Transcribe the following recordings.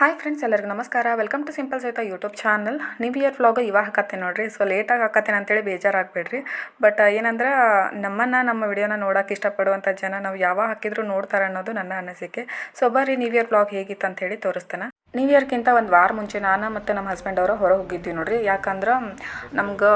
Hi friends ಎಲ್ಲರಿಗೂ ನಮಸ್ಕಾರ. Welcome to simple ಸಹಿತ YouTube channel new year vlog ಇವಾಗ ಹಾಕತ್ತೆ ನೋಡಿರಿ. ಸೊ ಲೇಟಾಗಿ ಹಾಕತ್ತೇನೆ ಅಂತೇಳಿ ಬೇಜಾರಾಗಬೇಡ್ರಿ. ಬಟ್ ಏನಂದ್ರೆ, ನಮ್ಮನ್ನು, ನಮ್ಮ ವಿಡಿಯೋನ ನೋಡೋಕೆ ಇಷ್ಟಪಡುವಂಥ ಜನ ನಾವು ಯಾವಾಗ ಹಾಕಿದ್ರು ನೋಡ್ತಾರೆ ಅನ್ನೋದು ನನ್ನ ಅನಿಸಿಕೆ. ಸೊ ಬರ್ರಿ ನ್ಯೂ ಇಯರ್ ವ್ಲಾಗ್ ಹೇಗಿತ್ತು ಅಂತೇಳಿ ತೋರಿಸ್ತೇನೆ. ನ್ಯೂ ಇಯರ್ಗಿಂತ ಒಂದು ವಾರ ಮುಂಚೆ ನಾನು ಮತ್ತು ನಮ್ಮ ಹಸ್ಬೆಂಡ್ ಅವರು ಹೊರ ಹೋಗಿದ್ವಿ ನೋಡ್ರಿ. ಯಾಕಂದ್ರೆ ನಮ್ಗೆ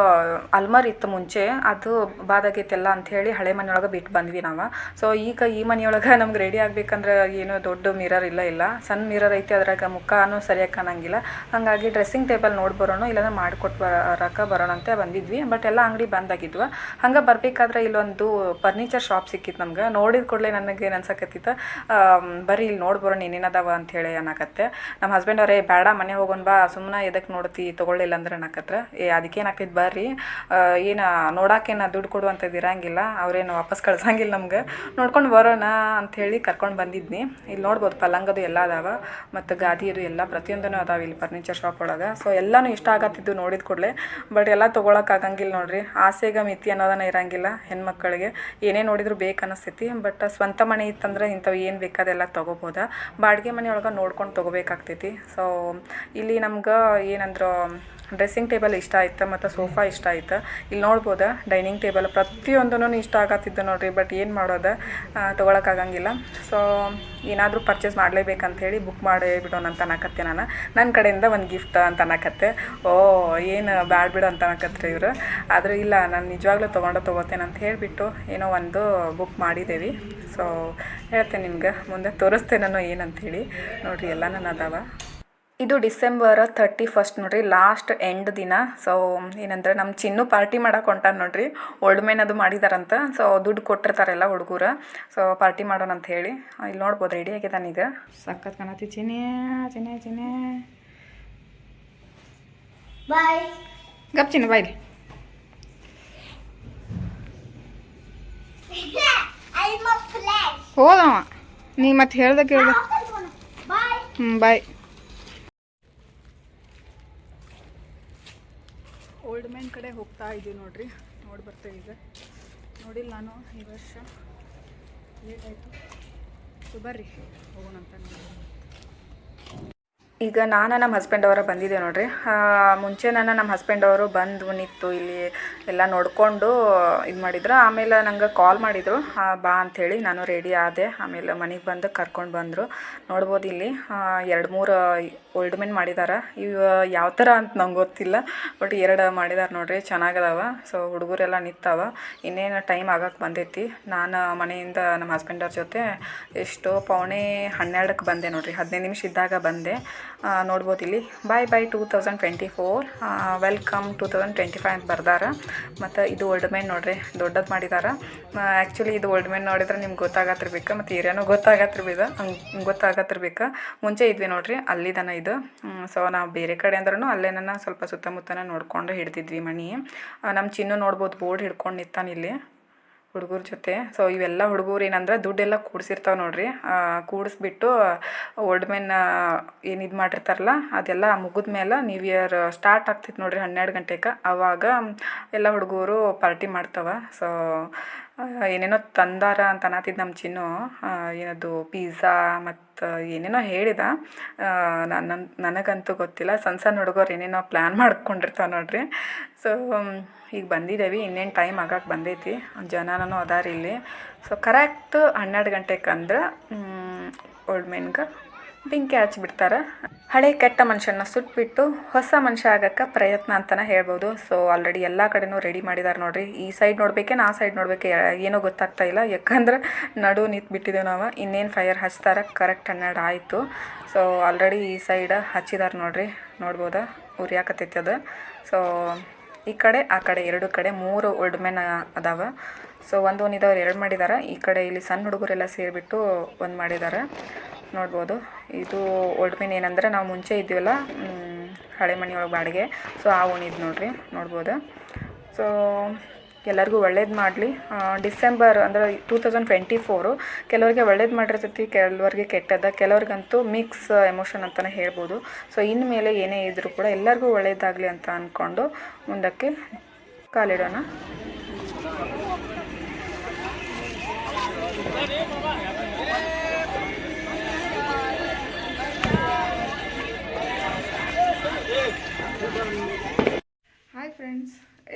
ಅಲ್ಮಾರಿ ಇತ್ತು ಮುಂಚೆ, ಅದು ಬಾದಾಗೈತೆಲ್ಲ ಅಂಥೇಳಿ ಹಳೆ ಮನೆಯೊಳಗೆ ಬಿಟ್ಟು ಬಂದ್ವಿ ನಾವು. ಸೊ ಈಗ ಈ ಮನೆಯೊಳಗೆ ನಮ್ಗೆ ರೆಡಿ ಆಗ್ಬೇಕಂದ್ರೆ ಏನೋ ದೊಡ್ಡ ಮಿರರ್ ಇಲ್ಲ ಇಲ್ಲ. ಸಣ್ಣ ಮಿರರ್ ಐತಿ, ಅದ್ರಾಗ ಮುಖನೂ ಸರಿಯಾಗಿ ಕಾಣಂಗಿಲ್ಲ. ಹಾಗಾಗಿ ಡ್ರೆಸ್ಸಿಂಗ್ ಟೇಬಲ್ ನೋಡಿ ಬರೋಣ, ಇಲ್ಲಾಂದ್ರೆ ಮಾಡಿಕೊಟ್ಟು ಬರೋಕೆ ಬರೋಣ ಅಂತ ಬಂದಿದ್ವಿ. ಬಟ್ ಎಲ್ಲ ಅಂಗಡಿ ಬಂದಾಗಿದ್ವು ಹಂಗೆ ಬರಬೇಕಾದ್ರೆ ಇಲ್ಲೊಂದು ಫರ್ನಿಚರ್ ಶಾಪ್ ಸಿಕ್ಕಿತ್ತು ನಮ್ಗೆ. ನೋಡಿದ ಕೂಡಲೇ ನನಗೆ ಏನು ಅನ್ಸಕತ್ತಿತ್ತು ಬರೀ ಇಲ್ಲಿ ನೋಡಿ ಬರೋಣ ಏನೇನದಾವ ಹೇಳಿ ಅನ್ನಕತ್ತೆ. ನಮ್ಮ ಹಸ್ಬೆಂಡ್ ಅವರೇ ಬೇಡ ಮನೆ ಹೋಗೋಣ ಬಾ ಸುಮ್ಮನೆ ಎದಕ್ಕೆ ನೋಡ್ತಿ, ತೊಗೊಳ್ಳಿಲ್ಲ ಅಂದ್ರೆ ಅನ್ನಕತ್ರ ಏ, ಅದಕ್ಕೆ ಏನಾಗ್ತೈತೆ ಬರ್ರಿ? ಏನು ನೋಡಾಕೇನು ದುಡ್ಡು ಕೊಡುವಂಥದ್ದು ಇರಂಗಿಲ್ಲ, ಅವ್ರೇನು ವಾಪಸ್ ಕಳ್ಸಂಗಿಲ್ಲ ನಮ್ಗೆ. ನೋಡ್ಕೊಂಡು ಬರೋಣ ಅಂಥೇಳಿ ಕರ್ಕೊಂಡು ಬಂದಿದ್ನಿ. ಇಲ್ಲಿ ನೋಡ್ಬೋದು, ಪಲ್ಲಂಗದು ಎಲ್ಲ ಅದಾವ, ಮತ್ತು ಗಾದಿ ಅದು ಎಲ್ಲ ಪ್ರತಿಯೊಂದೂ ಅದಾವ ಇಲ್ಲಿ ಫರ್ನಿಚರ್ ಶಾಪ್ ಒಳಗೆ. ಸೊ ಎಲ್ಲನೂ ಇಷ್ಟ ಆಗತ್ತಿದ್ದು ನೋಡಿದ ಕೂಡಲೇ. ಬಟ್ ಎಲ್ಲ ಆಗಂಗಿಲ್ಲ ನೋಡ್ರಿ. ಆಸೆಗೆ ಮಿತಿ ಅನ್ನೋದನ್ನ ಇರಂಗಿಲ್ಲ ಹೆಣ್ಮಕ್ಳಿಗೆ. ಏನೇ ನೋಡಿದ್ರು ಬೇಕು ಅನಿಸ್ತೈತಿ. ಬಟ್ ಸ್ವಂತ ಮನೆ ಇತ್ತಂದ್ರೆ ಇಂಥವು ಏನು ಬೇಕಾದೆಲ್ಲ ತೊಗೋಬೋದ. ಬಾಡಿಗೆ ಮನೆ ಒಳಗೆ ನೋಡ್ಕೊಂಡು ತೊಗೋಬೇಕಾಗ್ತೈತಿ. ಸೊ ಇಲ್ಲಿ ನಮ್ಗೆ ಏನಂದ್ರೆ ಡ್ರೆಸ್ಸಿಂಗ್ ಟೇಬಲ್ ಇಷ್ಟ ಆಯ್ತು ಮತ್ತು ಸೋಫಾ ಇಷ್ಟ ಆಯ್ತು. ಇಲ್ಲಿ ನೋಡ್ಬೋದು ಡೈನಿಂಗ್ ಟೇಬಲ್ ಪ್ರತಿಯೊಂದೂ ಇಷ್ಟ ಆಗತ್ತಿದ್ದು ನೋಡ್ರಿ ಬಟ್ ಏನು ಮಾಡೋದು ತೊಗೊಳಕ್ಕಾಗಂಗಿಲ್ಲ ಸೊ ಏನಾದರೂ ಪರ್ಚೇಸ್ ಮಾಡಲೇಬೇಕಂಥೇಳಿ ಬುಕ್ ಮಾಡಿ ಬಿಡೋಣ ಅಂತ ಅನ್ನಕತ್ತೆ ನಾನು. ನನ್ನ ಕಡೆಯಿಂದ ಒಂದು ಗಿಫ್ಟ್ ಅಂತ ಅನ್ನಕತ್ತೆ. ಓ, ಏನು ಬ್ಯಾಡ್ ಬಿಡು ಅಂತ ಅನ್ನಕತ್ರಿ ಇವರು. ಆದರೆ ಇಲ್ಲ, ನಾನು ನಿಜವಾಗ್ಲೂ ತೊಗೊಂಡು ತೊಗೋತೇನೆ ಅಂತ ಹೇಳಿಬಿಟ್ಟು ಏನೋ ಒಂದು ಬುಕ್ ಮಾಡಿದ್ದೇವೆ ಸೊ ಹೇಳ್ತೇನೆ ನಿಮ್ಗೆ ಮುಂದೆ ತೋರಿಸ್ತೇನೆ ನಾನು ಏನಂಥೇಳಿ ನೋಡಿರಿ ಎಲ್ಲ ನಾನು ಅದಾವ. ಇದು ಡಿಸೆಂಬರ್ ತರ್ಟಿ ಫಸ್ಟ್ ನೋಡ್ರಿ ಲಾಸ್ಟ್ ಎಂಡ್ ದಿನ. ಸೊ ಏನಂದ್ರೆ ನಮ್ಮ ಚಿನ್ನು ಪಾರ್ಟಿ ಮಾಡಕ್ಕೆ ಹೊಂಟಾನ ನೋಡ್ರಿ. ಓಲ್ಡ್ ಮೇನ್ ಅದು ಮಾಡಿದಾರಂತ. ಸೊ ದುಡ್ಡು ಕೊಟ್ಟಿರ್ತಾರೆಲ್ಲ ಹುಡುಗರು. ಸೊ ಪಾರ್ಟಿ ಮಾಡೋಣ ಅಂತ ಹೇಳಿ. ಇಲ್ಲಿ ನೋಡ್ಬೋದು ರೆಡಿ ಆಗಿದ್ದಾನೆ ಈಗ. ಸಖತ್ ಕಾಣತಿ ಚಿನ್ನೆ ಚಿನ್ನೆ ಚಿನ್ನೆ. ಬಾಯ್ ಗಪ್ ಚಿನ್ನ ಬಾಯ್. ಹೋದವ ನೀ ಮತ್ತೆ ಹೇಳ್ದ ಕೇಳ್ದ. ಹ್ಮ್ ಹ್ಞೂ ಬಾಯ್ ಓಲ್ಡ್ ಮ್ಯಾನ್ ಕಡೆ ಹೋಗ್ತಾ ಇದ್ದೀವಿ ನೋಡ್ರಿ. ನೋಡಿ ಬರ್ತೇವೆ ಈಗ ನೋಡಿಲ್ಲ ನಾನು ಈ ವರ್ಷ. ಲೇಟ್ ಆಯಿತು. ಸೊ ಬರ್ರಿ. ಹೋಗೋಣ ಅಂತ ನೋಡಿ ಈಗ ನಾನು ನಮ್ಮ ಹಸ್ಬೆಂಡ್ ಅವರ ಬಂದಿದ್ದೆ ನೋಡ್ರಿ. ಮುಂಚೆ ನಾನು ನಮ್ಮ ಹಸ್ಬೆಂಡ್ ಅವರು ಬಂದು ನಿಂತು ಇಲ್ಲಿ ಎಲ್ಲ ನೋಡಿಕೊಂಡು ಇದು ಮಾಡಿದ್ರು. ಆಮೇಲೆ ನಂಗೆ ಕಾಲ್ ಮಾಡಿದರು. ಬಾ ಅಂಥೇಳಿ ನಾನು ರೆಡಿ ಆದೆ. ಆಮೇಲೆ ಮನೆಗೆ ಬಂದು ಕರ್ಕೊಂಡು ಬಂದರು. ನೋಡ್ಬೋದು ಇಲ್ಲಿ ಎರಡು ಮೂರು ಓಲ್ಡ್ ಮೆನ್ ಮಾಡಿದಾರೆ. ಇವು ಯಾವ ಥರ ಅಂತ ನಂಗೆ ಗೊತ್ತಿಲ್ಲ. ಬಟ್ ಎರಡು ಮಾಡಿದಾರೆ ನೋಡ್ರಿ, ಚೆನ್ನಾಗದಾವ. ಸೊ ಹುಡುಗರೆಲ್ಲ ನಿಂತಾವ. ಇನ್ನೇನು ಟೈಮ್ ಆಗಕ್ಕೆ ಬಂದೈತಿ. ನಾನು ಮನೆಯಿಂದ ನಮ್ಮ ಹಸ್ಬೆಂಡ್ ಅವ್ರ ಜೊತೆ ಎಷ್ಟೋ ಪೌಣೆ ಹನ್ನೆರಡಕ್ಕೆ ಬಂದೆ ನೋಡ್ರಿ. ಹದಿನೈದು ನಿಮಿಷ ಇದ್ದಾಗ ಬಂದೆ. ನೋಡ್ಬೋದು ಇಲ್ಲಿ. Bye bye two thousand twenty four welcome two thousand twenty five ಅಂತ ಬರ್ದಾರ. ಮತ್ತು ಇದು ಓಲ್ಡ್ ಮೆನ್ ನೋಡ್ರಿ, ದೊಡ್ಡದು ಮಾಡಿದಾರ. ಆ್ಯಕ್ಚುಲಿ ಇದು ಓಲ್ಡ್ ಮೆನ್ ನೋಡಿದ್ರೆ ನಿಮ್ಗೆ ಗೊತ್ತಾಗತ್ತಿರ್ಬೇಕು ಮತ್ತು ಏರಿಯಾನು ಗೊತ್ತಾಗತ್ತಿರ್ಬೇಕು ಹಂಗೆ ಗೊತ್ತಾಗತ್ತಿರ್ಬೇಕು ಮುಂಚೆ ಇದ್ವಿ ನೋಡ್ರಿ ಅಲ್ಲಿದನ ಇದು. ಸೊ ನಾವು ಬೇರೆ ಕಡೆ ಅಂದ್ರೂ ಅಲ್ಲೇನ ಸ್ವಲ್ಪ ಸುತ್ತಮುತ್ತನ ನೋಡ್ಕೊಂಡು ಹಿಡ್ದಿದ್ವಿ ಮಣಿ ನಮ್ಮ ಚಿನ್ನು ನೋಡ್ಬೋದು, ಬೋರ್ಡ್ ಹಿಡ್ಕೊಂಡು ನಿಂತಾನ ಇಲ್ಲಿ. ಹುಡುಗರ ಜೊತೆ. ಸೊ ಇವೆಲ್ಲ ಹುಡುಗರು ಏನಂದ್ರೆ ದುಡ್ಡೆಲ್ಲ ಕೂಡಿಸಿರ್ತಾವೆ ನೋಡ್ರಿ. ಕೂಡಿಸ್ಬಿಟ್ಟು ಓಲ್ಡ್ ಮೆನ್ ಏನಿದು ಮಾಡಿರ್ತಾರಲ್ಲ, ಅದೆಲ್ಲ ಮುಗಿದ ಮೇಲೆ ನ್ಯೂ ಇಯರ್ ಸ್ಟಾರ್ಟ್ ಆಗ್ತಿತ್ತು ನೋಡ್ರಿ ಹನ್ನೆರಡು ಗಂಟೆಗೆ ಅವಾಗ ಎಲ್ಲ ಹುಡುಗರು ಪಾರ್ಟಿ ಮಾಡ್ತಾವೆ. ಸೊ ಏನೇನೋ ತಂದಾರ ಅಂತ ಅನ್ನತ್ತಿದ್ದ ನಮ್ಮ ಚಿನ್ನು. ಏನದು ಪಿಝಾ ಮತ್ತು ಏನೇನೋ ಹೇಳಿದ. ನನ್ನ ನನಗಂತೂ ಗೊತ್ತಿಲ್ಲ. ಸಣ್ಣ ಸಣ್ಣ ಹುಡುಗರು ಏನೇನೋ ಪ್ಲ್ಯಾನ್ ಮಾಡ್ಕೊಂಡಿರ್ತಾವೆ ನೋಡ್ರಿ. ಸೊ ಈಗ ಬಂದಿದ್ದೇವೆ ಇನ್ನೇನು ಟೈಮ್ ಆಗಕ್ಕೆ ಬಂದೈತಿ. ಜನನೂ ಅದಾರ ಇಲ್ಲಿ. ಸೊ ಕರೆಕ್ಟ್ ಹನ್ನೆರಡು ಗಂಟೆಗೆ ಅಂದ್ರೆ ಓಲ್ಡ್ ಮೆನ್ಗೆ ಬೆಂಕಿ ಹಚ್ಚಿಬಿಡ್ತಾರೆ ಹಳೆ ಕೆಟ್ಟ ಮನುಷ್ಯನ ಸುಟ್ಬಿಟ್ಟು ಹೊಸ ಮನುಷ್ಯ ಆಗಕ್ಕೆ ಪ್ರಯತ್ನ ಅಂತಲೇ ಹೇಳ್ಬೋದು. ಸೊ ಆಲ್ರೆಡಿ ಎಲ್ಲ ಕಡೆನೂ ರೆಡಿ ಮಾಡಿದ್ದಾರೆ ನೋಡಿರಿ. ಈ ಸೈಡ್ ನೋಡ್ಬೇಕೇನು, ಆ ಸೈಡ್ ನೋಡ್ಬೇಕು ಏನೋ ಗೊತ್ತಾಗ್ತಾ ಇಲ್ಲ. ಯಾಕಂದ್ರೆ ನಡು ನಿಂತು ಬಿಟ್ಟಿದ್ದೇವೆ ನಾವು. ಇನ್ನೇನು ಫೈರ್ ಹಚ್ತಾರೆ? ಕರೆಕ್ಟ್ ಹನ್ನೆರಡು ಆಯಿತು. ಸೊ ಆಲ್ರೆಡಿ ಈ ಸೈಡ್ ಹಚ್ಚಿದಾರೆ ನೋಡ್ರಿ. ನೋಡ್ಬೋದಾ? ಉರಿಯಾಕತ್ತೈತಿ ಅದು. ಸೊ ಈ ಕಡೆ, ಆ ಕಡೆ ಎರಡು ಕಡೆ ಮೂರು ಓಲ್ಡ್ ಮೆನ್ ಅದಾವ. ಸೊ ಒಂದು ಒಂದಿದವ್ರು ಎರಡು ಮಾಡಿದ್ದಾರೆ ಈ ಕಡೆ ಇಲ್ಲಿ ಸಣ್ಣ ಹುಡುಗರೆಲ್ಲ ಸೇರಿಬಿಟ್ಟು ಒಂದು ಮಾಡಿದ್ದಾರೆ ನೋಡ್ಬೋದು. ಇದು ಓಲ್ಡ್ ಮೀನ್ ಏನಂದ್ರೆ ನಾವು ಮುಂಚೆ ಇದ್ದೀವಲ್ಲ ಹಳೆ ಮನೆಯೊಳಗೆ ಬಾಡಿಗೆ. ಸೊ, ಆ ಓಣಿದ್ ನೋಡ್ರಿ, ನೋಡ್ಬೋದು. ಸೊ, ಎಲ್ಲರಿಗೂ ಒಳ್ಳೇದು ಮಾಡಲಿ. ಡಿಸೆಂಬರ್ ಅಂದರೆ ಟೂ ತೌಸಂಡ್ ಟ್ವೆಂಟಿ ಫೋರು ಕೆಲವರಿಗೆ ಒಳ್ಳೇದು ಮಾಡಿರ್ತೈತಿ, ಕೆಲವರಿಗೆ ಕೆಟ್ಟದ, ಕೆಲವ್ರಿಗಂತೂ ಮಿಕ್ಸ್ ಎಮೋಷನ್ ಅಂತಲೇ ಹೇಳ್ಬೋದು. ಸೊ ಇನ್ಮೇಲೆ ಏನೇ ಇದ್ದರೂ ಕೂಡ ಎಲ್ಲರಿಗೂ ಒಳ್ಳೇದಾಗಲಿ ಅಂತ ಅಂದ್ಕೊಂಡು ಮುಂದಕ್ಕೆ ಕಾಲಿಡೋಣ.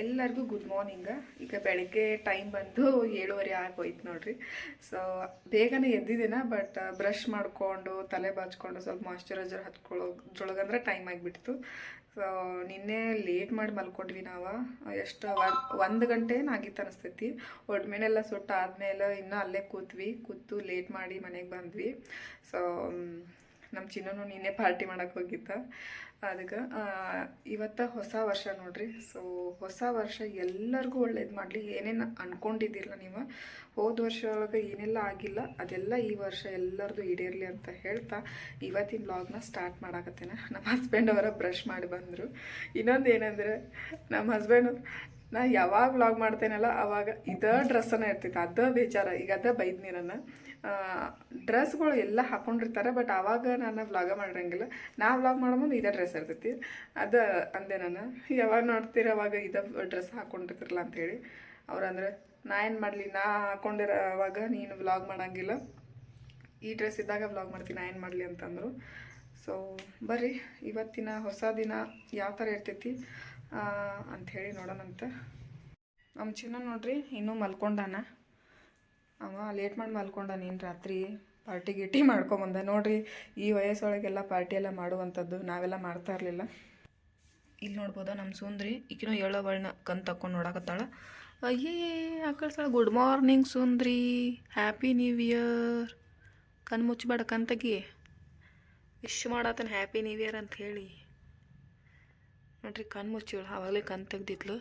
ಎಲ್ಲರಿಗೂ ಗುಡ್ ಮಾರ್ನಿಂಗ ಈಗ ಬೆಳಗ್ಗೆ ಟೈಮ್ ಬಂದು ಏಳುವರೆ ಆಗೋಯ್ತು ನೋಡ್ರಿ. ಸೊ ಬೇಗನೆ ಎದ್ದಿದ್ದೀನ ಬಟ್ ಬ್ರಷ್ ಮಾಡಿಕೊಂಡು, ತಲೆ ಬಾಚ್ಕೊಂಡು ಸ್ವಲ್ಪ ಮಾಯ್ಶ್ಚರೈಸರ್ ಹತ್ಕೊಳ್ಳೋದ್ರೊಳಗಂದ್ರೆ ಟೈಮ್ ಆಗಿಬಿಡ್ತು ಸೊ ನಿನ್ನೆ ಲೇಟ್ ಮಾಡಿ ಮಲ್ಕೊಂಡ್ವಿ ನಾವು. ಎಷ್ಟು ಒಂದು ಗಂಟೆ ಆಗಿತ್ತು ಅನಿಸ್ತೈತಿ. ಒಡ್ಮೇನೆಲ್ಲ ಸುಟ್ಟು ಆದಮೇಲೆ ಇನ್ನೂ ಅಲ್ಲೇ ಕೂತ್ವಿ. ಕೂತು ಲೇಟ್ ಮಾಡಿ ಮನೆಗೆ ಬಂದ್ವಿ. ಸೊ ನಮ್ಮ ಚಿನ್ನನು ನಿನ್ನೆ ಪಾರ್ಟಿ ಮಾಡಕ್ಕೆ ಹೋಗಿದ್ದ. ಅದಕ್ಕೆ ಇವತ್ತು ಹೊಸ ವರ್ಷ ನೋಡ್ರಿ. ಸೊ ಹೊಸ ವರ್ಷ ಎಲ್ಲರಿಗೂ ಒಳ್ಳೇದು ಮಾಡಲಿ. ಏನೇನು ಅನ್ಕೊಂಡಿದ್ದೀರಾ ನೀವು? ಹೋದ ವರ್ಷ ಒಳಗೆ ಏನೆಲ್ಲ ಆಗಿಲ್ಲ. ಅದೆಲ್ಲ ಈ ವರ್ಷ ಎಲ್ಲರದು ಈಡೇರಲಿ ಅಂತ ಹೇಳ್ತಾ ಇವತ್ತಿನ ಬ್ಲಾಗ್ನ ಸ್ಟಾರ್ಟ್ ಮಾಡಾಕತ್ತೇನೆ. ನಮ್ಮ ಹಸ್ಬೆಂಡ್ ಅವರ ಬ್ರಷ್ ಮಾಡಿ ಬಂದರು. ಇನ್ನೊಂದು ಏನಂದರೆ, ನಮ್ಮ ಹಸ್ಬೆಂಡು ನಾ ಯಾವಾಗ ವ್ಲಾಗ್ ಮಾಡ್ತೇನಲ್ಲ, ಅವಾಗ ಇದೇ ಡ್ರೆಸ್ಸನ್ನ ಇರ್ತೈತೆ ಅದ ಬೇಜಾರ. ಈಗ ಅದ ಬೈದ್ನಿ ಡ್ರೆಸ್ ಡ್ರೆಸ್ಗಳು ಎಲ್ಲ ಹಾಕೊಂಡಿರ್ತಾರೆ ಬಟ್ ಆವಾಗ ನಾನು ವ್ಲಾಗ ಮಾಡಿರಂಗಿಲ್ಲ. ನಾ ವ್ಲಾಗ್ ಮಾಡೋ ಮುಂದೆ ಇದೇ ಡ್ರೆಸ್ ಇರ್ತೈತಿ. ಅದ ಅಂದೆ ನಾನು, ಯಾವಾಗ ನೋಡ್ತೀರ ಅವಾಗ ಇದ ಡ್ರೆಸ್ ಹಾಕೊಂಡಿರ್ತಿರಲ್ಲ ಅಂಥೇಳಿ ಅವ್ರಂದ್ರೆ ನಾ ಏನು ಮಾಡಲಿ, ನಾ ಹಾಕೊಂಡಿರೋವಾಗ ನೀನು ವ್ಲಾಗ್ ಮಾಡಂಗಿಲ್ಲ. ಈ ಡ್ರೆಸ್ ಇದ್ದಾಗ ವ್ಲಾಗ್ ಮಾಡ್ತೀನಿ ನಾ ಏನು ಮಾಡಲಿ ಅಂತಂದರು. ಸೊ ಬರ್ರಿ, ಇವತ್ತಿನ ಹೊಸ ದಿನ ಯಾವ ಥರ ಇರ್ತೈತಿ? ಅಂಥೇಳಿ ನೋಡೋಣಂತೆ. ನಮ್ಮ ಚಿನ್ನ ನೋಡ್ರಿ, ಇನ್ನೂ ಮಲ್ಕೊಂಡಾನ. ಅವ ಲೇಟ್ ಮಾಡಿ ಮಲ್ಕೊಂಡಾನ ನೀನು ರಾತ್ರಿ. ಪಾರ್ಟಿ ಗಿಟಿ ಮಾಡ್ಕೊಂಬಂದ. ನೋಡ್ರಿ, ಈ ವಯಸ್ಸೊಳಗೆಲ್ಲ ಪಾರ್ಟಿ ಎಲ್ಲ ಮಾಡುವಂಥದ್ದು ನಾವೆಲ್ಲ ಮಾಡ್ತಾ ಇರಲಿಲ್ಲ. ಇಲ್ಲಿ ನೋಡ್ಬೋದ ನಮ್ಮ ಸುಂದ್ರಿ. ಈಗಿನೂ ಹೇಳೋಗಳನ್ನ ಕಣ್ ತಕ್ಕೊಂಡು ನೋಡಕತ್ತಾಳ. ಅಯ್ಯೇ, ಆಕಳ್ಸಳ ಗುಡ್ ಮಾರ್ನಿಂಗ್ ಸುಂದ್ರಿ. ಹ್ಯಾಪಿ ನ್ಯೂ ಇಯರ್ ಕಣ್ಣು ಮುಚ್ಚಬೇಡ ಕಣ್ ತೆಗಿ ವಿಶ್ ಹ್ಯಾಪಿ ನ್ಯೂ ಇಯರ್ ಅಂತ ಹೇಳಿ. ನೋಡ್ರಿ, ಕಣ್ಣು ಮುಚ್ಚಿಳು ಆವಾಗಲೇ ಕಣ್ ತೆಗ್ದಿದ್ಲು.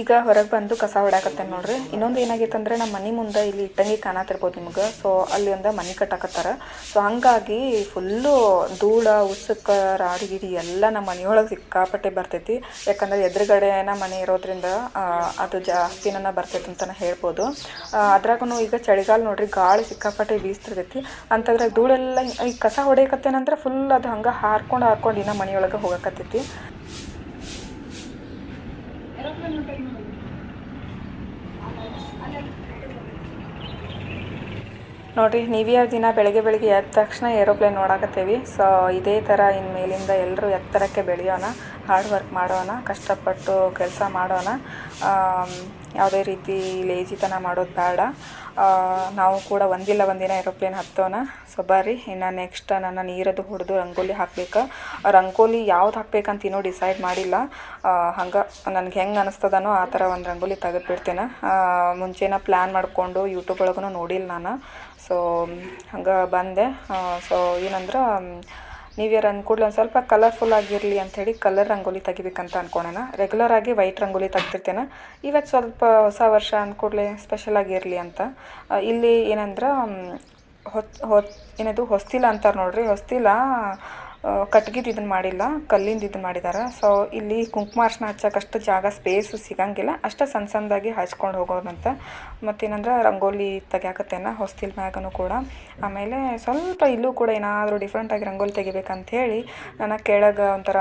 ಈಗ ಹೊರಗೆ ಬಂದು ಕಸ ಹೊಡ್ಯಾಕತ್ತೇನೆ ನೋಡ್ರಿ. ಇನ್ನೊಂದು ಏನಾಗೈತೆ ಅಂದ್ರೆ ನಮ್ಮ ಮನೆ ಮುಂದೆ ಇಲ್ಲಿ ಇಟ್ಟಂಗಿ ಕಾಣತಿರ್ಬೋದು ನಿಮ್ಗೆ. ಸೊ ಅಲ್ಲಿ ಒಂದು ಮನೆ ಕಟ್ಟಾಕತ್ತಾರ. ಸೊ ಹಂಗಾಗಿ ಫುಲ್ಲು ಧೂಳ, ಉಸುಕ, ರಾಡಿ ಗಿಡಿ ಎಲ್ಲ ನಮ್ಮ ಮನೆಯೊಳಗೆ ಸಿಕ್ಕಾಪಟ್ಟೆ ಬರ್ತೈತಿ. ಯಾಕಂದ್ರೆ ಎದುರುಗಡೆನ ಮನೆ ಇರೋದ್ರಿಂದ ಅದು ಜಾಸ್ತಿನ ಬರ್ತೈತಿ ಅಂತಲೇ ಹೇಳ್ಬೋದು. ಅದ್ರಾಗೂ ಈಗ ಚಳಿಗಾಲ ನೋಡ್ರಿ, ಗಾಳಿ ಸಿಕ್ಕಾಪಟ್ಟೆ ಬೀಸ್ತಿರ್ತೈತಿ. ಅಂತಂದ್ರೆ ಧೂಳೆಲ್ಲ ಈ ಕಸ ಹೊಡೆಯಕತ್ತೇನಂದ್ರೆ ಫುಲ್ ಅದು ಹಂಗೆ ಹಾರ್ಕೊಂಡು ಹಾರ್ಕೊಂಡು ಇನ್ನೂ ಮನೆಯೊಳಗೆ ಹೋಗಕತ್ತೈತಿ. ಕೈ ನೋಡ್ರಿ, ನೀವು ಯಾವ ದಿನ ಬೆಳಗ್ಗೆ ಬೆಳಗ್ಗೆ ಎದ್ದ ತಕ್ಷಣ ಏರೋಪ್ಲೇನ್ ನೋಡಾಕತ್ತೇವಿ ಸೊ ಇದೇ ಥರ ಇನ್ನು ಮೇಲಿಂದ ಎಲ್ಲರೂ ಎತ್ತರಕ್ಕೆ ಬೆಳೆಯೋಣ ಹಾರ್ಡ್ ವರ್ಕ್ ಮಾಡೋಣ, ಕಷ್ಟಪಟ್ಟು ಕೆಲಸ ಮಾಡೋಣ. ಯಾವುದೇ ರೀತಿ ಲೇಜಿತನ ಮಾಡೋದು ಬೇಡ. ನಾವು ಕೂಡ ಒಂದಿಲ್ಲ ಒಂದಿನ ಏರೋಪ್ಲೇನ್ ಹತ್ತೋಣ. ಸೊ ಬರ್ರಿ, ಇನ್ನು ನೆಕ್ಸ್ಟ್ ನನ್ನ ನೀರದು ಹೊಡೆದು ರಂಗೋಲಿ ಹಾಕ್ಬೇಕು. ರಂಗೋಲಿ ಯಾವ್ದು ಹಾಕ್ಬೇಕಂತ ಇನ್ನೂ ಡಿಸೈಡ್ ಮಾಡಿಲ್ಲ. ಹಂಗೆ ನನಗೆ ಹೆಂಗೆ ಅನಿಸ್ತದನೋ ಆ ಥರ ಒಂದು ರಂಗೋಲಿ ತೆಗೆದುಬಿಡ್ತೇನೆ. ಮುಂಚೆನ ಪ್ಲ್ಯಾನ್ ಮಾಡಿಕೊಂಡು ಯೂಟ್ಯೂಬ್ ಒಳಗೂ ನೋಡಿಲ್ಲ ನಾನು. ಸೊ ಹಂಗೆ ಬಂದೆ. ಸೊ ಏನಂದ್ರೆ ನ್ಯೂ ಇಯರ್ ಅಂದ್ಕೂಡ್ಲೆ ಒಂದು ಸ್ವಲ್ಪ ಕಲರ್ಫುಲ್ ಆಗಿರಲಿ ಅಂಥೇಳಿ ಕಲರ್ ರಂಗೋಲಿ ತೆಗಿಬೇಕಂತ ರೆಗ್ಯುಲರ್ ಆಗಿ ವೈಟ್ ರಂಗೋಲಿ ತೆಗ್ದಿರ್ತೇನೆ. ಇವತ್ತು ಸ್ವಲ್ಪ ಹೊಸ ವರ್ಷ ಅಂದ್ಕೂಡ್ಲೆ ಸ್ಪೆಷಲ್ ಆಗಿರಲಿ ಅಂತ. ಇಲ್ಲಿ ಏನಂದ್ರೆ ಹೊತ್ ಹೊತ್, ಏನದು, ಹೊಸ್ತಿಲ ಅಂತಾರೆ ನೋಡ್ರಿ. ಹೊಸ್ತಿಲ ಕಟ್ಗಿದ್ದು ಇದನ್ನು ಮಾಡಿಲ್ಲ, ಕಲ್ಲಿಂದ ಇದನ್ನು ಮಾಡಿದ್ದಾರೆ ಸೊ ಇಲ್ಲಿ ಕುಂಕುಮ ಅರ್ಶಿನ ಹಚ್ಚೋಕಷ್ಟು ಜಾಗ ಸ್ಪೇಸ್ ಸಿಗಂಗಿಲ್ಲ. ಅಷ್ಟು ಸಣ್ಣ ಸಣ್ಣದಾಗಿ ಹಚ್ಕೊಂಡು ಹೋಗೋದಂತ. ಮತ್ತೇನಂದ್ರೆ ರಂಗೋಲಿ ತೆಗ್ಯಾಕತ್ತೇನ, ಹೊಸ್ತಿಲ್ ಮ್ಯಾಗನು ಕೂಡ. ಆಮೇಲೆ ಸ್ವಲ್ಪ ಇಲ್ಲೂ ಕೂಡ ಏನಾದರೂ ಡಿಫ್ರೆಂಟಾಗಿ ರಂಗೋಲಿ ತೆಗಿಬೇಕಂತ ಹೇಳಿ ನಾನು ಕೆಳಗೆ ಒಂಥರ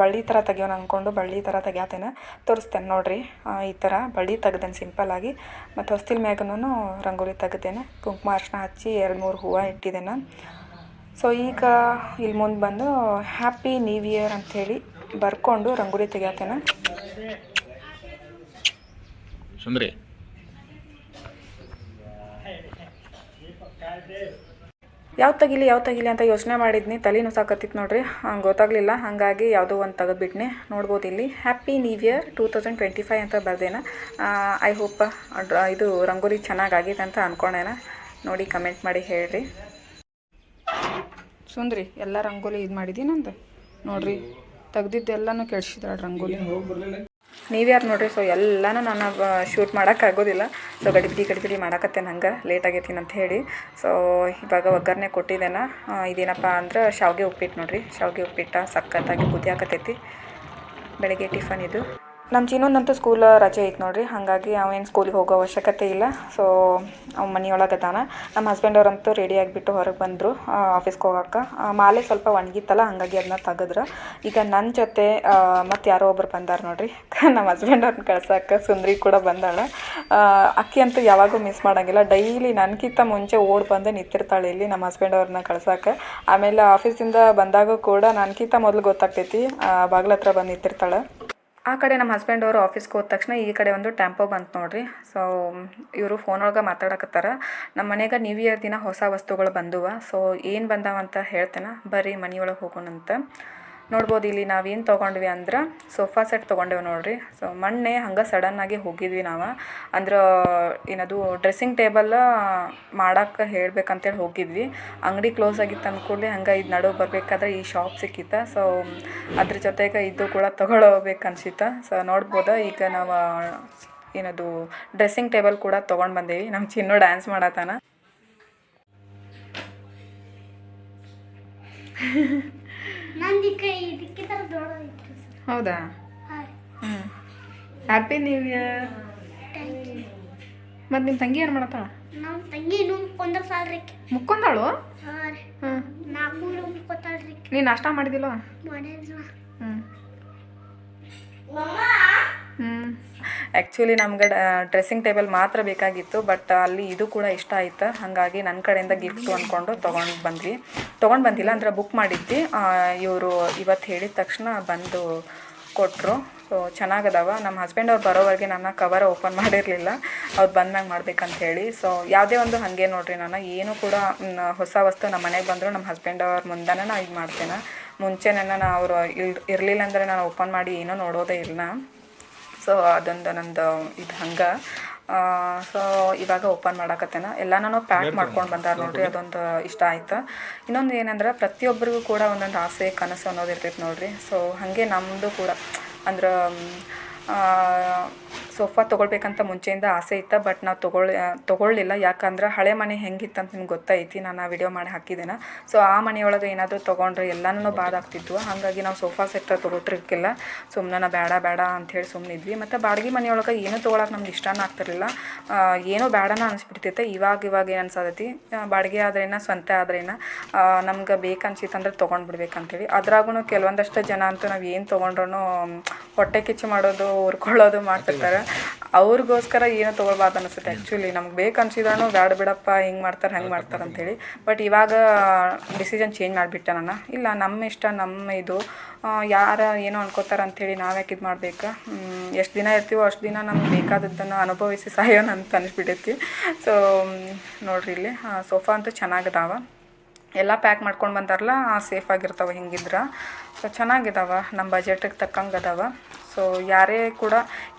ಬಳ್ಳಿ ಥರ ತೆಗಿಯೋಣ ಅಂದ್ಕೊಂಡು ಬಳ್ಳಿ ಥರ ತೆಗ್ಯಾತೇನೆ. ತೋರಿಸ್ತೇನೆ ನೋಡ್ರಿ. ಈ ಥರ ಬಳ್ಳಿ ತೆಗ್ದೇನೆ ಸಿಂಪಲ್ಲಾಗಿ ಮತ್ತು ಹೊಸ್ತಿಲ್ ಮ್ಯಾಗನೂ ರಂಗೋಲಿ ತೆಗ್ದೇನೆ. ಕುಂಕುಮ ಅರ್ಶನ ಹಚ್ಚಿ ಎರಡು ಮೂರು ಹೂವು ಇಟ್ಟಿದ್ದೇನೆ ಸೊ ಈಗ ಇಲ್ಲಿ ಮುಂದೆ ಬಂದು ಹ್ಯಾಪಿ ನ್ಯೂ ಇಯರ್ ಅಂಥೇಳಿ ಬರ್ಕೊಂಡು ರಂಗೋಲಿ ತೆಗಿಯತ್ತೇನೆ? ಸುಂದ್ರಿ. ಯಾವ ತೆಗಿಲಿ ಯಾವ ತೆಗಿಲಿ ಅಂತ ಯೋಚನೆ ಮಾಡಿದ್ನಿ. ತಲೆನೂ ಸಾಕತ್ತಿತ್ತು ನೋಡ್ರಿ. ಹಂಗೆ ಗೊತ್ತಾಗಲಿಲ್ಲ. ಹಾಗಾಗಿ ಯಾವುದೋ ಒಂದು ತೆಗೆದ್ಬಿಟ್ನೆ. ನೋಡ್ಬೋದು ಇಲ್ಲಿ. Happy new year two thousand twenty five ಅಂತ ಬರ್ದೇನ. ಐ ಹೋಪ್ ಇದು ರಂಗೋಲಿ ಚೆನ್ನಾಗಾಗಿದೆ ಅಂತ ಅನ್ಕೊಂಡೇನ. ನೋಡಿ ಕಮೆಂಟ್ ಮಾಡಿ ಹೇಳ್ರಿ. ಸುಂದ್ರಿ, ಎಲ್ಲ ರಂಗೋಲಿ ಇದು ಮಾಡಿದ್ದೀನಂತ ನೋಡ್ರಿ ತೆಗ್ದಿದ್ದೆಲ್ಲನೂ ಕೆಡ್ಸಿದಾಳೆ ರಂಗೋಲಿ. ನೀವ್ಯಾರು ನೋಡ್ರಿ ಸೊ ಎಲ್ಲನೂ ನಾನು ಶೂಟ್ ಮಾಡೋಕ್ಕಾಗೋದಿಲ್ಲ ಸೊ ಗಡಿಬಿಡಿ ಗಡಿಬಿಡಿ ಮಾಡಕತ್ತೇನೆ ಹಂಗೆ ಲೇಟ್ ಆಗೈತೀನಿ ಅಂತ ಹೇಳಿ. ಸೊ ಇವಾಗ ಒಗ್ಗರಣೆ ಕೊಟ್ಟಿದ್ದೇನೆ. ಇದೇನಪ್ಪ ಅಂದ್ರೆ ಶಾವಿಗೆ ಉಪ್ಪಿಟ್ಟು ನೋಡ್ರಿ. ಶಾವಿಗೆ ಉಪ್ಪಿಟ್ಟು ಸಖತ್ತಾಗಿ ಹಾಕತೈತಿ ಬೆಳಗ್ಗೆ ಟಿಫನ್ ಇದು. ನಮ್ಮ ಚಿನ್ನೊಂದಂತೂ ಸ್ಕೂಲ್ ರಜೆ ಐತೆ ನೋಡ್ರಿ. ಹಾಗಾಗಿ ಅವೇನು ಸ್ಕೂಲಿಗೆ ಹೋಗೋ ಅವಶ್ಯಕತೆ ಇಲ್ಲ. ಸೊ ಅವ್ನ ಮನೆಯೊಳಗೆ ಅದಾನ. ನಮ್ಮ ಹಸ್ಬೆಂಡ್ ಅವರಂತೂ ರೆಡಿ ಆಗಿಬಿಟ್ಟು ಹೊರಗೆ ಬಂದರು ಆಫೀಸ್ಗೆ ಹೋಗಕ್ಕೆ ಮಾಲೆ ಸ್ವಲ್ಪ ಒಣಗಿತ್ತಲ್ಲ, ಹಾಗಾಗಿ ಅದನ್ನ ತೆಗೆದ್ರು. ಈಗ ನನ್ನ ಜೊತೆ ಮತ್ತು ಯಾರೋ ಒಬ್ರು ಬಂದಾರ ನೋಡ್ರಿ. ನಮ್ಮ ಹಸ್ಬೆಂಡ್ ಅವ್ರನ್ನ ಕಳ್ಸಕ್ಕೆ ಸುಂದ್ರಿ ಕೂಡ ಬಂದಾಳೆ. ಅಕ್ಕಿ ಅಂತೂ ಯಾವಾಗೂ ಮಿಸ್ ಮಾಡೋಂಗಿಲ್ಲ. ಡೈಲಿ ನನಗಿಂತ ಮುಂಚೆ ಓಡ್ ಬಂದು ನಿಂತಿರ್ತಾಳೆ ಇಲ್ಲಿ ನಮ್ಮ ಹಸ್ಬೆಂಡ್ ಅವ್ರನ್ನ ಕಳ್ಸಕ್ಕೆ ಆಮೇಲೆ ಆಫೀಸಿಂದ ಬಂದಾಗ ಕೂಡ ನನಗಿಂತ ಮೊದಲು ಗೊತ್ತಾಗ್ತೈತಿ. ಬಾಗ್ಲ ಹತ್ರ ಬಂದು ನಿಂತಿರ್ತಾಳೆ. ಆ ಕಡೆ ನಮ್ಮ ಹಸ್ಬೆಂಡ್ ಅವರು ಆಫೀಸ್ಗೆ ಹೋದ ತಕ್ಷಣ ಈ ಕಡೆ ಒಂದು ಟೆಂಪೋ ಬಂತು ನೋಡ್ರಿ. ಸೊ ಇವರು ಫೋನ್ ಒಳಗೆ ಮಾತಾಡಕತ್ತಾರ. ನಮ್ಮ ಮನೆಗೆ ನ್ಯೂ ಇಯರ್ ದಿನ ಹೊಸ ವಸ್ತುಗಳು ಬಂದುವ. ಸೊ ಏನು ಬಂದಾವಂತ ಹೇಳ್ತೇನೆ? ಬರ್ರಿ ಮನೆಯೊಳಗೆ ಹೋಗೋಣಂತ. ನೋಡ್ಬೋದು ಇಲ್ಲಿ ನಾವೇನು ತೊಗೊಂಡ್ವಿ ಅಂದ್ರೆ ಸೋಫಾ ಸೆಟ್ ತೊಗೊಂಡೇವೆ ನೋಡಿರಿ. ಸೊ ಮೊನ್ನೆ ಹಂಗೆ ಸಡನ್ನಾಗಿ ಹೋಗಿದ್ವಿ ನಾವು. ಅಂದ್ರೆ ಏನದು ಡ್ರೆಸ್ಸಿಂಗ್ ಟೇಬಲ್ ಮಾಡಕ್ಕೆ ಹೇಳ್ಬೇಕಂತೇಳಿ ಹೋಗಿದ್ವಿ. ಅಂಗಡಿ ಕ್ಲೋಸ್ ಆಗಿತ್ತು ಅಂದ್ಕೂಡಲೇ ಹಂಗೆ ಇದು ನಡು ಬರಬೇಕಾದ್ರೆ ಈ ಶಾಪ್ ಸಿಕ್ಕಿತ್ತ ಸೊ ಅದ್ರ ಜೊತೆಗೆ ಇದು ಕೂಡ ತೊಗೊಳ್ಬೇಕನ್ಸಿತ್ತ ಸೊ ನೋಡ್ಬೋದು ಈಗ ನಾವು ಏನದು ಡ್ರೆಸ್ಸಿಂಗ್ ಟೇಬಲ್ ಕೂಡ ತೊಗೊಂಡು ಬಂದೇವಿ. ನಮ್ಮ ಚಿನ್ನು ಡ್ಯಾನ್ಸ್ ಮಾಡತ್ತಾನ ಹೌದಾ? ಹ್ಞೂ ಹ್ಯಾಪಿ ನ್ಯೂ ಇಯರ್ ಮತ್ತು ನಿಮ್ಮ ತಂಗಿ ಏನು ಮಾಡತ್ತಾಳ? ನಮ್ಮ ತಂಗಿ ಇನ್ನೂ ಮುಕ್ಕೊಂದ್ರ ಸಾಲ್ರಿ ಮುಕ್ಕೊಂದಾಳು ಹಾಂ ನಾಲ್ಕು ಮುಕ್ಕೊತಾಳ್ರಿ. ನೀನು ನಾಷ್ಟ ಮಾಡಿದಿಲ್ಲ ಮಾಡಿಲ್ಲ. ಹ್ಞೂ ಆ್ಯಕ್ಚುಲಿ ನಮ್ಗೆ ಡ್ರೆಸ್ಸಿಂಗ್ ಟೇಬಲ್ ಮಾತ್ರ ಬೇಕಾಗಿತ್ತು ಬಟ್ ಅಲ್ಲಿ ಇದು ಕೂಡ ಇಷ್ಟ ಆಯ್ತು? ಹಾಗಾಗಿ ನನ್ನ ಕಡೆಯಿಂದ ಗಿಫ್ಟು ಅಂದ್ಕೊಂಡು ತೊಗೊಂಡು ಬಂದ್ವಿ. ತೊಗೊಂಡು ಬಂದಿಲ್ಲ, ಅಂದ್ರೆ ಬುಕ್ ಮಾಡಿದ್ವಿ. ಇವರು ಇವತ್ತು ಹೇಳಿದ ತಕ್ಷಣ ಬಂದು ಕೊಟ್ಟರು ಸೊ ಚೆನ್ನಾಗದವ. ನಮ್ಮ ಹಸ್ಬೆಂಡ್ ಅವ್ರು ಬರೋವರೆಗೆ ನನ್ನ ಕವರ್ ಓಪನ್ ಮಾಡಿರಲಿಲ್ಲ. ಅವ್ರು ಬಂದಾಗ ಮಾಡ್ಬೇಕಂತ ಹೇಳಿ. ಸೊ ಯಾವುದೇ ಒಂದು ಹಾಗೆ ನೋಡ್ರಿ ನಾನು. ಏನು ಕೂಡ ಹೊಸ ವಸ್ತು ನಮ್ಮ ಮನೆಗೆ ಬಂದರೂ ನಮ್ಮ ಹಸ್ಬೆಂಡ್ ಅವ್ರ ಮುಂದೆನೇ ನಾನು ಇದು ಮಾಡ್ತೇನೆ. ಮುಂಚೆ ನಾನು ಅವರು ಇರಲಿಲ್ಲ ಅಂದರೆ ನಾನು ಓಪನ್ ಮಾಡಿ ಏನೂ ನೋಡೋದೇ ಇಲ್ಲ. ಸೊ ಅದೊಂದು ನಂದು ಇದು ಹಂಗೆ. ಸೊ ಇವಾಗ ಓಪನ್ ಮಾಡಕತ್ತೇನೆ. ಎಲ್ಲ ನಾನು ಪ್ಯಾಕ್ ಮಾಡ್ಕೊಂಡು ಬಂದಾರ ನೋಡ್ರಿ ಅದೊಂದು ಇಷ್ಟ ಆಯ್ತು. ಇನ್ನೊಂದು ಏನಂದ್ರೆ ಪ್ರತಿಯೊಬ್ಬರಿಗೂ ಕೂಡ ಒಂದೊಂದು ಆಸೆ ಕನಸು ಅನ್ನೋದು ಇರ್ತೈತೆ ನೋಡ್ರಿ. ಸೊ ಹಾಗೆ ನಮ್ಮದು ಕೂಡ. ಅಂದ್ರೆ ಸೋಫಾ ತೊಗೊಳ್ಬೇಕಂತ ಮುಂಚೆಯಿಂದ ಆಸೆ ಇತ್ತು ಬಟ್ ನಾವು ತೊಗೊಳ್ ತೊಗೊಳ್ಳಿಲ್ಲ. ಯಾಕಂದ್ರೆ ಹಳೆ ಮನೆ ಹೆಂಗಿತ್ತು ಅಂತ ನಿಮ್ಗೆ ಗೊತ್ತೈತಿ ನಾನು ಆ ವಿಡಿಯೋ ಮಾಡಿ ಹಾಕಿದ್ದೇನೆ. ಸೊ ಆ ಮನೆಯೊಳಗೆ ಏನಾದರೂ ತೊಗೊಂಡ್ರೆ ಎಲ್ಲನೂ ಬಾದ್ ಆಗ್ತಿದ್ವು ಹಾಗಾಗಿ ನಾವು ಸೋಫಾ ಸೆಟ್ ತೊಗೊತಿರ್ಕಿಲ್ಲ ಸುಮ್ಮನೆ ನಾ ಬೇಡ ಬೇಡ ಅಂಥೇಳಿ ಸುಮ್ಮನಿದ್ವಿ ಮತ್ತು ಬಾಡಿಗೆ ಮನೆಯೊಳಗೆ ಏನೂ ತೊಗೊಳಕ್ಕೆ ನಮ್ಗೆ ಇಷ್ಟನೂ ಆಗ್ತಿರಲಿಲ್ಲ. ಏನೋ ಬೇಡನ ಅನಿಸ್ಬಿಡ್ತೈತೆ ಇವಾಗ ಇವಾಗ ಏನು ಅನ್ಸತೈತಿ? ಆ, ಬಾಡಿಗೆ ಆದ್ರೇನ ಸ್ವಂತ ಆದ್ರೇನ ನಮ್ಗೆ ಬೇಕನ್ಸಿತ್ತಂದ್ರೆ ತೊಗೊಂಡು ಬಿಡ್ಬೇಕಂತೇಳಿ ಅದ್ರಾಗೂ ಕೆಲವೊಂದಷ್ಟು ಜನ ಅಂತೂ ನಾವು ಏನು ತೊಗೊಂಡ್ರೂ ಹೊಟ್ಟೆ ಕಿಚ್ಚು ಮಾಡೋದು ಉರ್ಕೊಳ್ಳೋದು ಮಾಡ್ತಿರ್ತಾರೆ. ಅವ್ರಿಗೋಸ್ಕರ ಏನೋ ತೊಗೊಳ್ಬಾರ್ದು ಅನಿಸುತ್ತೆ ಆ್ಯಕ್ಚುಲಿ ನಮ್ಗೆ ಬೇಕು ಅನ್ಸಿದ್ರೂ ಬೇಡ ಬಿಡಪ್ಪ, ಹಿಂಗೆ ಮಾಡ್ತಾರೆ, ಹಂಗೆ ಮಾಡ್ತಾರೆ ಅಂತೇಳಿ. ಬಟ್ ಇವಾಗ ಡಿಸಿಷನ್ ಚೇಂಜ್ ಮಾಡಿಬಿಟ್ಟೆ ನಾನು. ಇಲ್ಲ ನಮ್ಮ ಇಷ್ಟ ನಮ್ಮ ಇದು. ಯಾರ ಏನೋ ಅನ್ಕೋತಾರೆ ಅಂಥೇಳಿ ನಾವು ಯಾಕೆ ಇದು ಮಾಡ್ಬೇಕು? ಎಷ್ಟು ದಿನ ಇರ್ತೀವೋ ಅಷ್ಟು ದಿನ ನಮ್ಗೆ ಬೇಕಾದದ್ದನ್ನು ಅನುಭವಿಸಿ ಸಾಯೋಣ ಅಂತ ಅನಿಸ್ಬಿಟ್ಟೈತಿ ಸೊ ನೋಡ್ರಿ ಇಲ್ಲಿ. ಸೋಫಾ ಅಂತೂ ಚೆನ್ನಾಗದಾವ ಎಲ್ಲ ಪ್ಯಾಕ್ ಮಾಡ್ಕೊಂಡು ಬಂದಾರಲ್ಲ ಸೇಫ್ ಆಗಿರ್ತಾವೆ ಹಿಂಗಿದ್ರೆ. ಸೊ ಚೆನ್ನಾಗಿದಾವ ನಮ್ಮ ಬಜೆಟಿಗೆ ತಕ್ಕಂಗೆ ಅದಾವ. ಸೊ ಯಾರೇ ಕೂಡ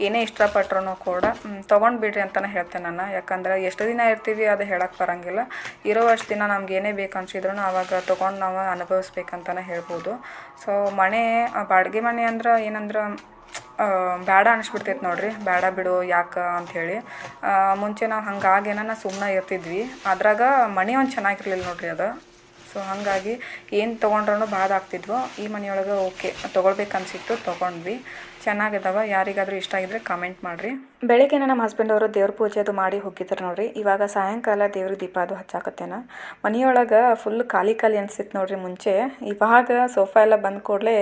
ಏನೇ ಇಷ್ಟಪಟ್ರು ಕೂಡ ತೊಗೊಂಡು ಬಿಡ್ರಿ ಅಂತಲೇ ಹೇಳ್ತೇನೆ ನಾನು. ಯಾಕಂದ್ರೆ ಎಷ್ಟು ದಿನ ಇರ್ತೀವಿ ಅದು ಹೇಳಕ್ಕೆ ಬರೋಂಗಿಲ್ಲ. ಇರೋ ಅಷ್ಟು ದಿನ ನಮ್ಗೆ ಏನೇ ಬೇಕು ಅನ್ಸಿದ್ರು ಆವಾಗ ತೊಗೊಂಡು ನಾವು ಅನುಭವಿಸ್ಬೇಕಂತಲೇ ಹೇಳ್ಬೋದು. ಸೊ ಮನೆ ಬಾಡಿಗೆ ಮನೆ ಅಂದ್ರೆ ಏನಂದ್ರೆ ಬೇಡ ಅನಿಸ್ಬಿಡ್ತೈತೆ ನೋಡ್ರಿ. ಬೇಡ ಬಿಡು, ಯಾಕೆ ಅಂಥೇಳಿ ಮುಂಚೆ ನಾವು ಹಂಗಾಗೇನ ಸುಮ್ಮನೆ ಇರ್ತಿದ್ವಿ. ಅದ್ರಾಗ ಮನೆ ಒಂದು ಚೆನ್ನಾಗಿರ್ಲಿಲ್ಲ ನೋಡ್ರಿ ಅದು. ಸೊ ಹಾಗಾಗಿ ಏನು ತೊಗೊಂಡ್ರೂ ಬಾದ ಆಗ್ತಿದ್ವು ಈ ಮನೆಯೊಳಗೆ ಓಕೆ, ತೊಗೊಳ್ಬೇಕನ್ಸಿತ್ತು, ತೊಗೊಂಡ್ವಿ. ಚೆನ್ನಾಗಿದ್ದಾವೆ ಯಾರಿಗಾದರೂ ಇಷ್ಟ ಆಗಿದ್ರೆ ಕಮೆಂಟ್ ಮಾಡಿರಿ. ಬೆಳಗ್ಗೆ ನಮ್ಮ ಹಸ್ಬೆಂಡ್ ಅವರು ದೇವ್ರ ಪೂಜೆ ಅದು ಮಾಡಿ ಹೋಗಿದ್ರು ನೋಡ್ರಿ. ಇವಾಗ ಸಾಯಂಕಾಲ ದೇವ್ರ ದೀಪ ಅದು ಹಚ್ಚಾಕತ್ತೇನ. ಮನೆಯೊಳಗೆ ಫುಲ್ ಖಾಲಿ ಖಾಲಿ ಅನ್ಸಿತ್ತು ನೋಡ್ರಿ ಮುಂಚೆ. ಇವಾಗ ಸೋಫಾ ಎಲ್ಲ ಬಂದ ಕೂಡಲೇ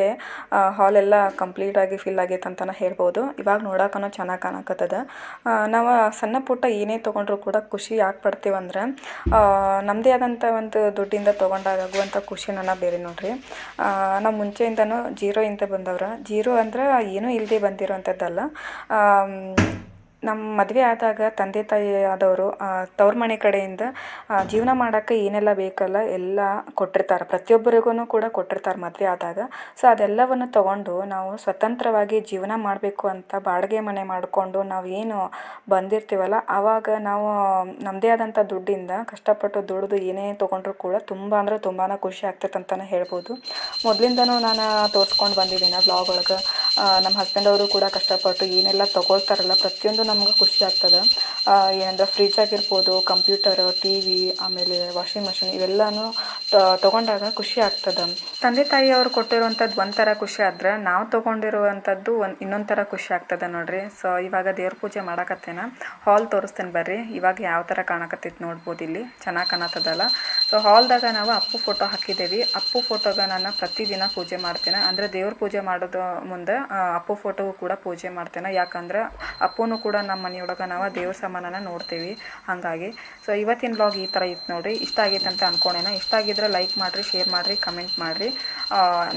ಹಾಲ್ ಎಲ್ಲ ಕಂಪ್ಲೀಟ್ ಆಗಿ ಫಿಲ್ ಆಗೈತೆ ಅಂತಲೇ ಹೇಳ್ಬೋದು. ಇವಾಗ ನೋಡೋಕನೋ ಚೆನ್ನಾಗಿ ಕಾಣಕತ್ತದ. ನಾವು ಸಣ್ಣ ಪುಟ್ಟ ಏನೇ ತೊಗೊಂಡ್ರು ಕೂಡ ಖುಷಿ ಯಾಕೆ ಪಡ್ತೀವಂದ್ರೆ ನಮ್ಮದೇ ಆದಂಥ ಒಂದು ದುಡ್ಡಿಂದ ತೊಗೊಂಡಾಗ ಆಗುವಂಥ ಖುಷಿ ನನ್ನ ಬೇರೆ ನೋಡ್ರಿ. ನಾವು ಮುಂಚೆಯಿಂದನೂ ಜೀರೋ ಇಂದ ಬಂದವ್ರ. ಜೀರೋ ಅಂದ್ರೆ ಏನೂ ಇಲ್ಲದೆ ಬಂದಿರೋವಂಥದ್ದಲ್ಲ ನಮ್ಮ ಮದುವೆ ಆದಾಗ ತಂದೆ ತಾಯಿ ಆದವರು ತವ್ರ ಮನೆ ಕಡೆಯಿಂದ ಜೀವನ ಮಾಡೋಕ್ಕೆ ಏನೆಲ್ಲ ಬೇಕಲ್ಲ ಎಲ್ಲ ಕೊಟ್ಟಿರ್ತಾರೆ. ಪ್ರತಿಯೊಬ್ಬರಿಗೂ ಕೂಡ ಕೊಟ್ಟಿರ್ತಾರೆ ಮದುವೆ ಆದಾಗ. ಸೊ ಅದೆಲ್ಲವನ್ನು ತಗೊಂಡು ನಾವು ಸ್ವತಂತ್ರವಾಗಿ ಜೀವನ ಮಾಡಬೇಕು ಅಂತ ಬಾಡಿಗೆ ಮನೆ ಮಾಡಿಕೊಂಡು ನಾವು ಏನು ಬಂದಿರ್ತೀವಲ್ಲ ಆವಾಗ ನಾವು ನಮ್ಮದೇ ಆದಂಥ ದುಡ್ಡಿಂದ ಕಷ್ಟಪಟ್ಟು ದುಡಿದು ಏನೇ ತೊಗೊಂಡ್ರು ಕೂಡ ತುಂಬ ಅಂದರೆ ತುಂಬಾ ಖುಷಿ ಆಗ್ತೈತೆ ಅಂತಲೇ ಹೇಳ್ಬೋದು. ಮೊದಲಿಂದನೂ ನಾನು ತೋರಿಸ್ಕೊಂಡು ಬಂದಿದ್ದೀನಿ ಬ್ಲಾಗ್ ಒಳಗೆ. ನಮ್ಮ ಹಸ್ಬೆಂಡ್ ಅವರು ಕೂಡ ಕಷ್ಟಪಟ್ಟು ಏನೆಲ್ಲ ತೊಗೊಳ್ತಾರಲ್ಲ, ಪ್ರತಿಯೊಂದು ನಮ್ಗೆ ಖುಷಿ ಆಗ್ತದೆ. ಏನಂದ್ರೆ ಫ್ರಿಜ್ ಆಗಿರ್ಬೋದು ಕಂಪ್ಯೂಟರ್ ಟಿ ವಿ ಆಮೇಲೆ ವಾಷಿಂಗ್ ಮಷಿನ್ ಇವೆಲ್ಲನೂ ತಗೊಂಡಾಗ ಖುಷಿ ಆಗ್ತದೆ. ತಂದೆ ತಾಯಿ ಅವರು ಕೊಟ್ಟಿರುವಂಥದ್ದು ಒಂಥರ ಖುಷಿ ಆದ್ರೆ ನಾವು ತೊಗೊಂಡಿರುವಂಥದ್ದು ಒಂದು ಇನ್ನೊಂದು ಖುಷಿ ಆಗ್ತದೆ ನೋಡ್ರಿ. ಸೊ ಇವಾಗ ದೇವ್ರ ಪೂಜೆ ಮಾಡಕತ್ತೇನ? ಹಾಲ್ ತೋರಿಸ್ತೇನೆ ಬರ್ರಿ. ಇವಾಗ ಯಾವ ಥರ ಕಾಣಕತ್ತೈತೆ ನೋಡ್ಬೋದು ಇಲ್ಲಿ. ಚೆನ್ನಾಗಿ ಕಾಣತ್ತದಲ್ಲ. ಸೊ ಹಾಲ್ದಾಗ ನಾವು ಅಪ್ಪು ಫೋಟೋ ಹಾಕಿದ್ದೇವೆ ಅಪ್ಪು ಫೋಟೋಗ ನಾನು ಪ್ರತಿದಿನ ಪೂಜೆ ಮಾಡ್ತೇನೆ. ಅಂದರೆ ದೇವ್ರ ಪೂಜೆ ಮಾಡೋದು ಮುಂದೆ ಅಪ್ಪು ಫೋಟೋಗೂ ಕೂಡ ಪೂಜೆ ಮಾಡ್ತೇನೆ. ಯಾಕಂದ್ರೆ ಅಪ್ಪುನೂ ಕೂಡ ನಮ್ಮ ಮನೆಯೊಳಗೆ ನಾವು ದೇವ್ರ ಸಾಮಾನನ ನೋಡ್ತೀವಿ. ಹಾಗಾಗಿ ಸೊ ಇವತ್ತಿನ ಬ್ಲಾಗ್ ಈ ಥರ ಇತ್ತು ನೋಡಿರಿ. ಇಷ್ಟ ಆಗೈತೆ ಅಂತ ಅನ್ಕೊಂಡೇನ ಇಷ್ಟ ಆಗಿದ್ರೆ ಲೈಕ್ ಮಾಡಿರಿ ಶೇರ್ ಮಾಡಿರಿ ಕಮೆಂಟ್ ಮಾಡಿರಿ.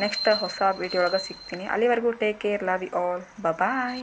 ನೆಕ್ಸ್ಟ್ ಹೊಸ ವಿಡಿಯೋ ಒಳಗೆ ಸಿಗ್ತೀನಿ. ಅಲ್ಲಿವರೆಗೂ take care love you all bye